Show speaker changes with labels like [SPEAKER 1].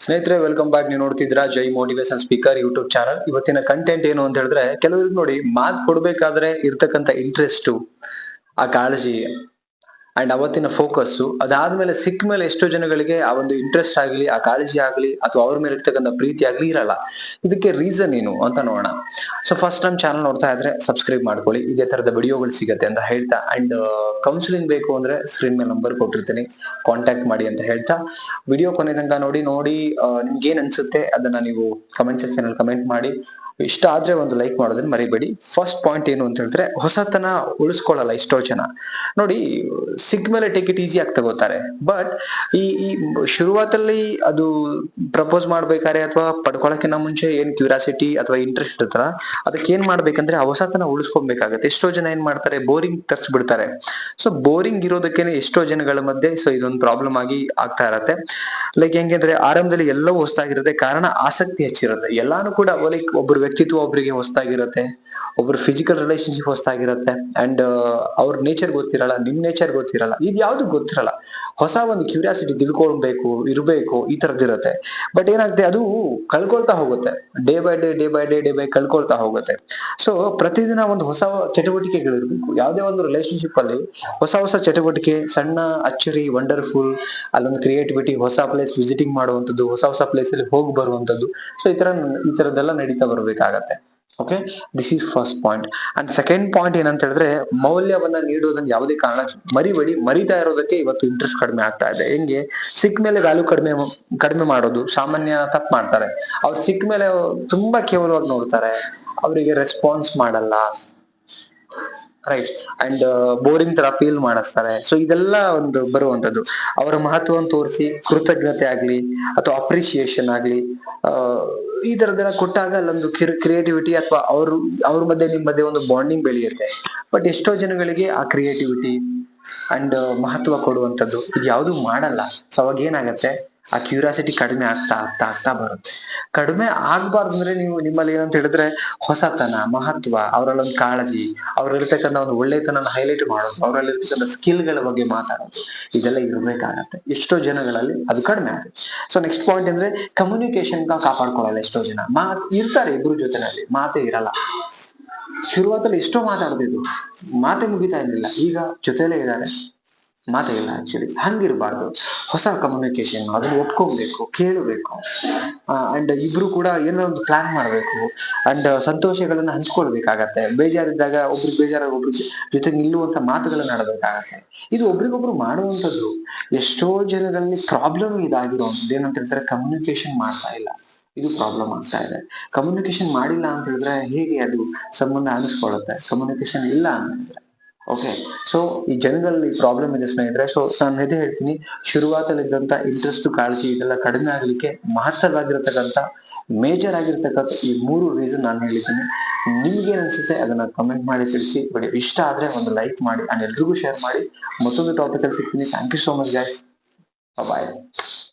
[SPEAKER 1] ಸ್ನೇಹಿತರೆ welcome back ನೀವು ನೋಡ್ತಿದ್ದೀರಾ Jai motivation speaker YouTube channel ಇವತ್ತಿನ ಕಂಟೆಂಟ್ ಏನು ಅಂತ ಹೇಳಿದ್ರೆ, ಕೆಲವರಿಗೆ ನೋಡಿ, ಮಾತು ಕೊಡ್ಬೇಕಾದ್ರೆ ಇರ್ತಕ್ಕಂಥ ಇಂಟ್ರೆಸ್ಟು ಆ ಕಾಳಜಿ ಅಂಡ್ ಅವತ್ತಿನ ಫೋಕಸ್ ಅದಾದ್ಮೇಲೆ ಸಿಕ್ಕ ಮೇಲೆ ಎಷ್ಟೋ ಜನಗಳಿಗೆ ಆ ಒಂದು ಇಂಟ್ರೆಸ್ಟ್ ಆಗಲಿ, ಆ ಕಾಳಜಿ ಆಗಲಿ, ಅಥವಾ ಅವ್ರ ಮೇಲೆ ಇರ್ತಕ್ಕಂಥ ಪ್ರೀತಿ ಆಗಲಿ ಇರಲ್ಲ. ಇದಕ್ಕೆ ರೀಸನ್ ಏನು ಅಂತ ನೋಡೋಣ. ಸೊ ಫಸ್ಟ್ ಟೈಮ್ ಚಾನಲ್ ನೋಡ್ತಾ ಇದ್ರೆ ಸಬ್ಸ್ಕ್ರೈಬ್ ಮಾಡ್ಕೊಳ್ಳಿ. ಇದೇ ತರದ ವಿಡಿಯೋಗಳು ಸಿಗತ್ತೆ ಅಂತ ಹೇಳ್ತಾ ಅಂಡ್ ಕೌನ್ಸಿಲಿಂಗ್ ಬೇಕು ಅಂದ್ರೆ ಸ್ಕ್ರೀನ್ ಮೇಲೆ ನಂಬರ್ ಕೊಟ್ಟಿರ್ತೀನಿ. ಕಾಂಟ್ಯಾಕ್ಟ್ ಮಾಡಿ ಅಂತ ಹೇಳ್ತಾ. ವಿಡಿಯೋ ಕೊನೆ ತನಕ ನೋಡಿ ನೋಡಿ ನಿಮ್ಗೆ ಏನ್ ಅನ್ಸುತ್ತೆ ಅದನ್ನ ನೀವು ಕಮೆಂಟ್ ಸೆಕ್ಷನ್ ಅಲ್ಲಿ ಕಮೆಂಟ್ ಮಾಡಿ. ಇಷ್ಟ ಆದ್ರೆ ಒಂದು ಲೈಕ್ ಮಾಡೋದನ್ನ ಮರಿಬೇಡಿ. ಫಸ್ಟ್ ಪಾಯಿಂಟ್ ಏನು ಅಂತ ಹೇಳಿದ್ರೆ ಹೊಸತನ ಉಳಿಸ್ಕೊಳ್ಳಲ್ಲ ಎಷ್ಟೋ ಜನ. ನೋಡಿ, ಸಿಗ್ ಮೇಲೆ ಟೇಕ್ ಈಸಿ ಆಗಿ ತಗೋತಾರೆ. ಬಟ್ ಈ ಈ ಶುರುವಾತಲ್ಲಿ ಅದು ಪ್ರಪೋಸ್ ಮಾಡ್ಬೇಕಾರೆ ಅಥವಾ ಪಡ್ಕೊಳಕ್ಕಿಂತ ಮುಂಚೆ ಏನ್ ಕ್ಯೂರಿಯಾಸಿಟಿ ಅಥವಾ ಇಂಟ್ರೆಸ್ಟ್ ಇರುತ್ತಲ್ಲ ಅದಕ್ಕೆ ಏನ್ ಮಾಡ್ಬೇಕಂದ್ರೆ ಹೊಸತನ ಉಳಿಸ್ಕೊಬೇಕಾಗತ್ತೆ. ಎಷ್ಟೋ ಜನ ಏನ್ ಮಾಡ್ತಾರೆ, ಬೋರಿಂಗ್ ತರ್ಸ್ ಬಿಡ್ತಾರೆ ಸೊ ಬೋರಿಂಗ್ ಇರೋದಕ್ಕೇನೆ ಎಷ್ಟೋ ಜನಗಳ ಮಧ್ಯೆ ಸೊ ಇದೊಂದು ಪ್ರಾಬ್ಲಮ್ ಆಗಿ ಆಗ್ತಾ ಇರತ್ತೆ. ಲೈಕ್ ಹೆಂಗಂದ್ರೆ ಆರಂಭದಲ್ಲಿ ಎಲ್ಲವೂ ಹೊಸದಾಗಿರುತ್ತೆ, ಕಾರಣ ಆಸಕ್ತಿ ಹೆಚ್ಚಿರುತ್ತೆ. ಎಲ್ಲಾನು ಕೂಡ ಲೈಕ್ ಒಬ್ರ ವ್ಯಕ್ತಿತ್ವ ಒಬ್ಬರಿಗೆ ಹೊಸದಾಗಿರುತ್ತೆ, ಒಬ್ರು ಫಿಸಿಕಲ್ ರಿಲೇಶನ್ಶಿಪ್ ಹೊಸದಾಗಿರುತ್ತೆ ಅಂಡ್ ಅವ್ರ ನೇಚರ್ ಗೊತ್ತಿರಲ್ಲ, ನಿಮ್ ನೇಚರ್ ಗೊತ್ತಿರಲ್ಲ, ಇದು ಯಾವ್ದು ಗೊತ್ತಿರಲ್ಲ. ಹೊಸ ಒಂದು ಕ್ಯೂರಿಯಾಸಿಟಿ ತಿಳ್ಕೊಳ್ಬೇಕು, ಇರಬೇಕು, ಈ ತರದಿರುತ್ತೆ ಬಟ್ ಏನಾಗುತ್ತೆ ಅದು ಕಳ್ಕೊಳ್ತಾ ಹೋಗುತ್ತೆ. Day by day day by day day by ಕಳ್ಕೊಳ್ತಾ so ಪ್ರತಿದಿನ ಒಂದು ಹೊಸ ಚಟುವಟಿಕೆಗಳಿರ್ಬೇಕು. ಯಾವುದೇ ಒಂದು ರಿಲೇಶನ್ಶಿಪ್ ಅಲ್ಲಿ ಹೊಸ ಹೊಸ ಚಟುವಟಿಕೆ, ಸಣ್ಣ, ಅಚ್ಚರಿ ವಂಡರ್ಫುಲ್ ಅಲ್ಲೊಂದು ಕ್ರಿಯೇಟಿವಿಟಿ ಹೊಸ ಪ್ಲೇಸ್ ವಿಸಿಟಿಂಗ್ ಮಾಡುವಂಥದ್ದು, ಹೊಸ ಹೊಸ ಪ್ಲೇಸ್ ಅಲ್ಲಿ ಹೋಗಿ ಬರುವಂಥದ್ದು. ಸೊ ಈ ತರ ಈ ತರದ್ದೆಲ್ಲ ನಡೀತಾ ಬರಬೇಕಾಗತ್ತೆ. Okay this is first point and second point ಏನಂತ ಹೇಳಿದ್ರೆ ಮೌಲ್ಯವನ್ನ ನೀಡೋದನ್ನ ಯಾವುದೇ ಕಾರಣ, ಮರಿಬೇಡಿ, ಮರಿತಾ ಇರೋದಕ್ಕೆ ಇವತ್ತು ಇಂಟ್ರೆಸ್ಟ್ ಕಡಿಮೆ ಆಗ್ತಾ ಇದೆ. ಹೆಂಗೆ? ಸಿಕ್ಕ ಮೇಲೆ ವ್ಯಾಲ್ಯೂ ಕಡಿಮೆ ಕಡಿಮೆ ಮಾಡೋದು ಸಾಮಾನ್ಯ ತಪ್ಪು ಮಾಡ್ತಾರೆ. ಅವ್ರು ಸಿಕ್ಕ ಮೇಲೆ ತುಂಬಾ ಕೇವಲವಾಗಿ ನೋಡ್ತಾರೆ. ಅವರಿಗೆ ರೆಸ್ಪಾನ್ಸ್ ಮಾಡಲ್ಲ. ರೈಟ್ ಅಂಡ್ ಬೋರಿಂಗ್ ತರ ಫೀಲ್ ಮಾಡಿಸ್ತಾರೆ. ಸೊ ಇದೆಲ್ಲ ಒಂದು ಬರುವಂತದ್ದು ಅವರ ಮಹತ್ವವನ್ನು ತೋರಿಸಿ, ಕೃತಜ್ಞತೆ ಆಗ್ಲಿ, ಅಥವಾ ಅಪ್ರಿಸಿಯೇಷನ್ ಆಗ್ಲಿ ಈ ತರದೆಲ್ಲ ಕೊಟ್ಟಾಗ ಅಲ್ಲೊಂದು ಕ್ರಿಯೇಟಿವಿಟಿ ಅಥವಾ ಅವರು, ಅವ್ರ ಮಧ್ಯೆ ನಿಮ್ಮ ಮಧ್ಯೆ ಒಂದು ಬಾಂಡಿಂಗ್ ಬೆಳೆಯುತ್ತೆ. ಬಟ್ ಎಷ್ಟೋ ಜನಗಳಿಗೆ ಆ ಕ್ರಿಯೇಟಿವಿಟಿ ಅಂಡ್ ಮಹತ್ವ ಕೊಡುವಂಥದ್ದು. ಇದು ಯಾವುದು ಮಾಡಲ್ಲ. ಸೊ ಅವಾಗ ಏನಾಗತ್ತೆ? ಆ ಕ್ಯೂರಿಯಾಸಿಟಿ ಕಡಿಮೆ ಆಗ್ತಾ ಆಗ್ತಾ ಆಗ್ತಾ ಬರುತ್ತೆ. ಕಡಿಮೆ ಆಗ್ಬಾರ್ದು ಅಂದ್ರೆ ನೀವು ನಿಮ್ಮಲ್ಲಿ ಏನಂತ ಹೇಳಿದ್ರೆ ಹೊಸತನ, ಮಹತ್ವ, ಅವರಲ್ಲೊಂದು ಕಾಳಜಿ, ಅವ್ರಲ್ಲಿರ್ತಕ್ಕಂಥ ಒಂದು ಒಳ್ಳೆತನ ಹೈಲೈಟ್ ಮಾಡೋದು, ಅವರಲ್ಲಿರ್ತಕ್ಕಂಥ ಸ್ಕಿಲ್ಗಳ ಬಗ್ಗೆ ಮಾತಾಡೋದು, ಇದೆಲ್ಲ ಇರಬೇಕಾಗತ್ತೆ. ಎಷ್ಟೋ ಜನಗಳಲ್ಲಿ ಅದು ಕಡಿಮೆ ಆಗುತ್ತೆ. ಸೊ ನೆಕ್ಸ್ಟ್ ಪಾಯಿಂಟ್ ಅಂದ್ರೆ ಕಮ್ಯುನಿಕೇಶನ್ ಕಾಪಾಡ್ಕೊಳ್ಳಲ್ಲ ಎಷ್ಟೋ ಜನ. ಮಾತ್, ಇರ್ತಾರೆ ಇಬ್ರು ಜೊತೆನಲ್ಲಿ, ಮಾತೇ ಇರಲ್ಲ. ಶುರುವಾತಲ್ಲಿ ಎಷ್ಟೋ ಮಾತಾಡ್ತಿದ್ರು, ಮಾತೇ ಮುಗಿತಾ ಇರ್ಲಿಲ್ಲ. ಈಗ ಜೊತೆಲೇ ಇದ್ದಾರೆ. ಮಾತೇ ಇಲ್ಲ ಆಕ್ಚುಲಿ ಹಂಗಿರ್ಬಾರ್ದು. ಹೊಸ ಕಮ್ಯುನಿಕೇಶನ್ ಅದನ್ನು ಒಪ್ಕೊಬೇಕು, ಕೇಳಬೇಕು. ಅಂಡ್ ಇಬ್ರು ಕೂಡ ಏನೋ ಒಂದು ಪ್ಲಾನ್ ಮಾಡಬೇಕು. ಅಂಡ್ ಸಂತೋಷಗಳನ್ನ ಹಂಚ್ಕೊಳ್ಬೇಕಾಗತ್ತೆ. ಬೇಜಾರಿದ್ದಾಗ ಒಬ್ರಿಗೆ ಬೇಜಾರಾಗ ಒಬ್ರ ಜೊತೆ ನಿಲ್ಲುವಂತ ಮಾತುಗಳನ್ನ ಆಡಬೇಕಾಗತ್ತೆ. ಇದು ಒಬ್ರಿಗೊಬ್ರು ಮಾಡುವಂಥದ್ದು. ಎಷ್ಟೋ ಜನಗಳಲ್ಲಿ ಪ್ರಾಬ್ಲಮ್ ಇದಾಗಿರೋದು. ಏನಂತ ಹೇಳ್ತಾರೆ ಕಮ್ಯುನಿಕೇಶನ್ ಮಾಡ್ತಾ ಇಲ್ಲ. ಇದು ಪ್ರಾಬ್ಲಮ್ ಆಗ್ತಾ ಇದೆ. ಕಮ್ಯುನಿಕೇಶನ್ ಮಾಡಿಲ್ಲ ಅಂತ ಹೇಳಿದ್ರೆ ಹೇಗೆ ಅದು ಸಂಬಂಧ ಅನಿಸ್ಕೊಳ್ಳುತ್ತೆ ಕಮ್ಯುನಿಕೇಶನ್ ಇಲ್ಲ ಅಂತಂದ್ರೆ ಓಕೆ ಸೊ ಈ ಜನಗಳಲ್ಲಿ ಪ್ರಾಬ್ಲಮ್ ಇದೆ ಸ್ನೇಹಿತರೆ. ಸೊ ನಾನು ಇದೇ ಹೇಳ್ತೀನಿ. ಶುರುವಾತಲ್ಲಿದ್ದಂತ ಇಂಟ್ರೆಸ್ಟ್ ಕಾಳಜಿ ಇದೆಲ್ಲ ಕಡಿಮೆ ಆಗ್ಲಿಕ್ಕೆ ಮಹತ್ತರವಾಗಿರತಕ್ಕಂಥ ಮೇಜರ್ ಆಗಿರ್ತಕ್ಕಂಥ ಈ ಮೂರು ರೀಸನ್ ನಾನು ಹೇಳಿದ್ದೀನಿ. ನಿಮ್ಗೇನು ಅನ್ಸುತ್ತೆ ಅದನ್ನ ಕಮೆಂಟ್ ಮಾಡಿ, ತಿಳಿಸಿ. ಬಟ್ ಇಷ್ಟ ಆದ್ರೆ ಒಂದು ಲೈಕ್ ಮಾಡಿ ನಾನು ಎಲ್ರಿಗೂ ಶೇರ್ ಮಾಡಿ. ಮತ್ತೊಂದು ಟಾಪಿಕ್ ಅಲ್ಲಿ ಸಿಗ್ತೀನಿ. Thank you so much guys bye